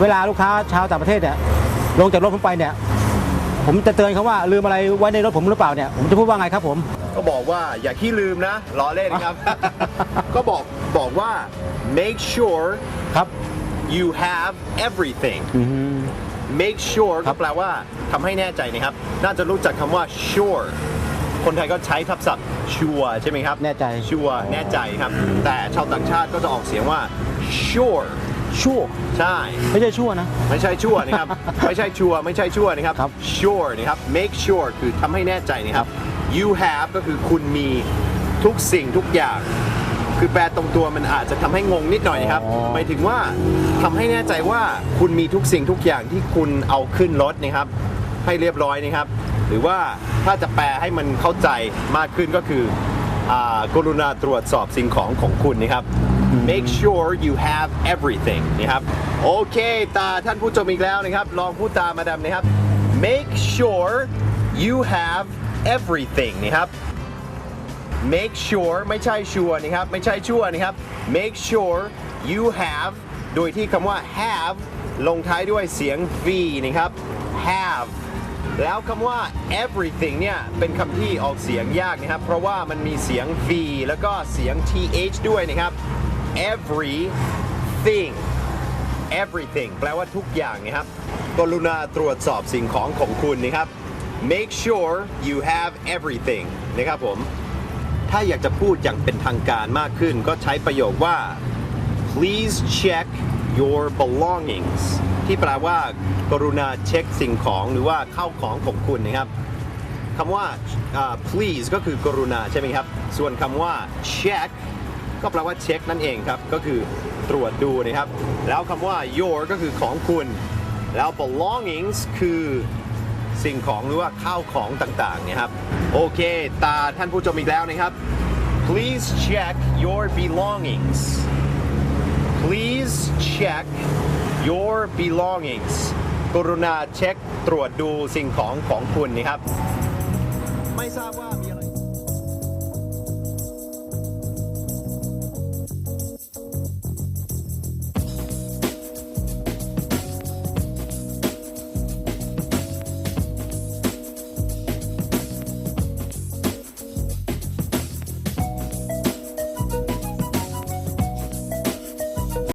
เวลาลูกค้าชาวต่างประเทศเนี่ยลงจากรถผมไปเนี่ยผมจะเตือนเขาว่าลืมอะไรไว้ในรถผมหรือเปล่าเนี่ยผมจะพูดว่าไงครับผม ก็บอกว่าอย่าขี้ลืมนะล้อเล่นครับ ก็บอกบอกว่า make sure ครับ you have everything อืม make sure ครัก็บแปลว่าทำให้แน่ใจนะครับ น่าจะรู้จักคำว่า sure คนไทยก็ใช้ทับศัพท์ sure ใช่ไหมครับ แน่ใจ sure แน่ใจครับ แต่ชาวต่างชาติก็จะออกเสียงว่า sure ชั่ว ใช่ ไม่ใช่ชั่วนะ ไม่ใช่ชั่วนะครับ ไม่ใช่ชัวร์ไม่ใช่ชั่วนะครับ ครับ sure นะครับ make sure คือทำให้แน่ใจนะครับ you have ก็คือคุณมีทุกสิ่งทุกอย่าง คือแปลตรงตัวมันอาจจะทำให้งงนิดหน่อยนะครับ อ๋อ หมายถึงว่าทำให้แน่ใจว่าคุณมีทุกสิ่งทุกอย่างที่คุณเอาขึ้นรถนะครับ ให้เรียบร้อยนะครับ หรือว่าถ้าจะแปลให้มันเข้าใจมากขึ้นก็คืออ่ากรุณาตรวจสอบสิ่งของของคุณนะครับ make sure you have everything นะครับโอเคตาท่านผู้ชมอีกแล้วนะครับ ลองพูดตามมาดามนะครับ make sure you have everything นะครับ make sure ไม่ใช่ชัวร์นะครับ ไม่ใช่ชัวร์นะครับ make sure you have โดยที่คำว่า have ลงท้ายด้วยเสียง v นะครับ have แล้วคำว่า everything เนี่ย เป็นคำที่ออกเสียงยากนะครับ เพราะว่ามันมีเสียง v แล้วก็เสียง th ด้วยนะครับ everything everything แปลว่าทุกอย่างนะครับ กรุณาตรวจสอบสิ่งของของคุณนะครับ make sure you have everything นะครับผม ถ้าอยากจะพูดอย่างเป็นทางการมากขึ้น ก็ใช้ประโยคว่า please check your belongings ที่แปลว่ากรุณาเช็คสิ่งของหรือว่าเข้าของของคุณนะครับคำว่าอ่า please ก็คือกรุณาใช่ไหมครับ ส่วนคำว่า check ก็แปลว่าเช็คนั่นเองครับ ก็คือตรวจดูนะครับ แล้วคำว่า your ก็คือของคุณ แล้ว belongings คือสิ่งของหรือว่าข้าวของต่างๆเนี่ยครับ โอเค ตาท่านผู้ชมอีกแล้วนะครับ please check your belongings please check your belongings กรุณาเช็คตรวจดูสิ่งของของคุณนะครับ ไม่ทราบว่า